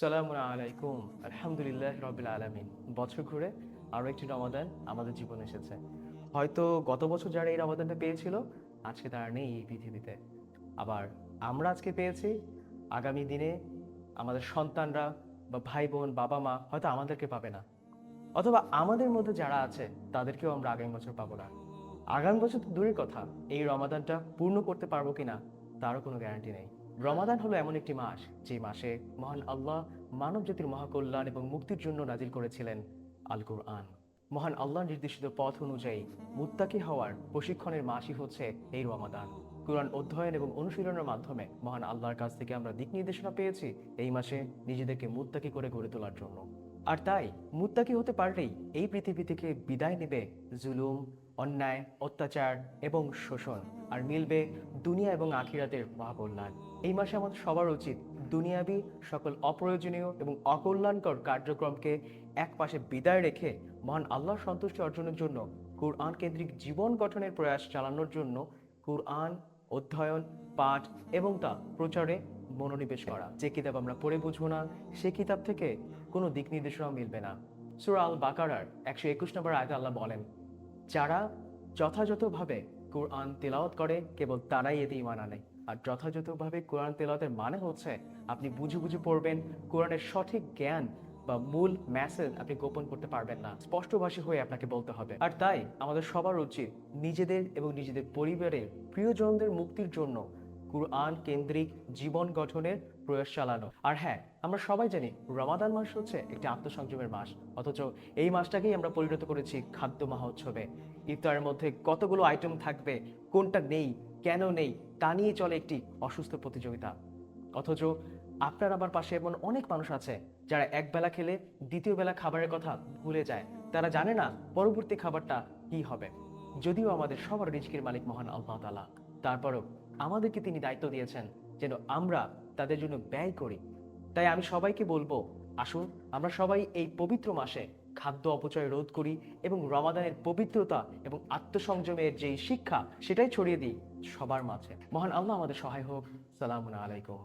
সালামু আলাইকুম। আলহামদুলিল্লাহ রবিল আলমিন। বছর ঘুরে আরও একটি রমাদান আমাদের জীবনে এসেছে। হয়তো গত বছর যারা এই রমাদানটা পেয়েছিল, আজকে তারা নেই এই পৃথিবীতে। আবার আমরা আজকে পেয়েছি, আগামী দিনে আমাদের সন্তানরা বা ভাই বোন বাবা মা হয়তো আমাদেরকে পাবে না। অথবা আমাদের মধ্যে যারা আছে, তাদেরকেও আমরা আগামী বছর পাবো না। আগামী বছর তো দূরের কথা, এই রমাদানটা পূর্ণ করতে পারব কিনা, তারও কোনো গ্যারান্টি নেই। রমাদান হলো এমন একটি মাস যে মাসে মহান আল্লাহ মানব জাতির মহাকল্যাণ এবং মুক্তির জন্য নাজিল করেছিলেন আল কুরআন মহান আল্লাহ নির্দেশিত পথ অনুযায়ী মুত্তাকি হওয়ার প্রশিক্ষণের মাসই হচ্ছে এই রমাদান। কোরআন অধ্যয়ন এবং অনুশীলনের মাধ্যমে মহান আল্লাহর কাছ থেকে আমরা দিক নির্দেশনা পেয়েছি এই মাসে নিজেদেরকে মুত্তাকি করে গড়ে তোলার জন্য। আর তাই মুত্তাকি হতে পারলেই এই পৃথিবী থেকে বিদায় নেবে জুলুম, অন্যায়, অত্যাচার এবং শোষণ। আর মিলবে দুনিয়া এবং আখিরাতের মহাকল্যাণ। এই মাসে আমাদের সবার উচিত দুনিয়াবি সকল অপ্রয়োজনীয় এবং অকল্যাণকর কার্যক্রমকে এক পাশে বিদায় রেখে মহান আল্লাহর সন্তুষ্টি অর্জনের জন্য কুরআন কেন্দ্রিক জীবন গঠনের প্রয়াস চালানোর জন্য কুরআন অধ্যয়ন, পাঠ এবং তা প্রচারে মনোনিবেশ করা। যে কিতাব আমরা পড়ে বুঝব না, সে কিতাব থেকে কোনো দিক নির্দেশনাও মিলবে না। সুরা আল বাকারার একশো একুশ নম্বর আয়তে আল্লাহ বলেন, যারা যথাযথভাবে কোরআন তেলাওয়াত করে, কেবল তারাই এতে ইমান আনে। আর যথাযথভাবে কোরআন তেলাওয়াতের মানে হচ্ছে, আপনি বুঝে বুঝে পড়বেন, কোরআনের সঠিক জ্ঞান বা মূল মেসেজ আপনি গোপন করতে পারবেন না। স্পষ্টভাষী হয়ে আপনাকে বলতে হবে। আর তাই আমাদের সবার উচিত নিজেদের এবং নিজেদের পরিবারের প্রিয়জনদের মুক্তির জন্য কুরআন কেন্দ্রিক জীবন গঠনের প্রয়াস চালানো। আর হ্যাঁ আমরা সবাই জানি রমাদান মাস হচ্ছে একটি আত্মসংযমের মাস। অথচ এই মাসটাকেই আমরা পরিণত করেছি খাদ্য মহোৎসবে। ইফতারের মধ্যে কতগুলো আইটেম থাকবে, কোনটা নেই, কেন নেই, তা নিয়ে চলে একটি অসুস্থ প্রতিযোগিতা। অথচ আপনার আমার পাশে এমন অনেক মানুষ আছে, যারা এক বেলা খেলে দ্বিতীয় বেলা খাবারের কথা ভুলে যায়। তারা জানে না পরবর্তী খাবারটা কি হবে। যদিও আমাদের সবার রিজিকের মালিক মহান আল্লাহ তালা তারপরও আমাদেরকে তিনি দায়িত্ব দিয়েছেন যেন আমরা তাদের জন্য ব্যয় করি। তাই আমি সবাইকে বলব, আসুন আমরা সবাই এই পবিত্র মাসে খাদ্য অপচয় রোধ করি এবং রমাদানের পবিত্রতা এবং আত্মসংযমের যেই শিক্ষা, সেটাই ছড়িয়ে দিই সবার মাঝে। মহান আল্লাহ আমাদের সহায় হোক। সালামুন আলাইকুম।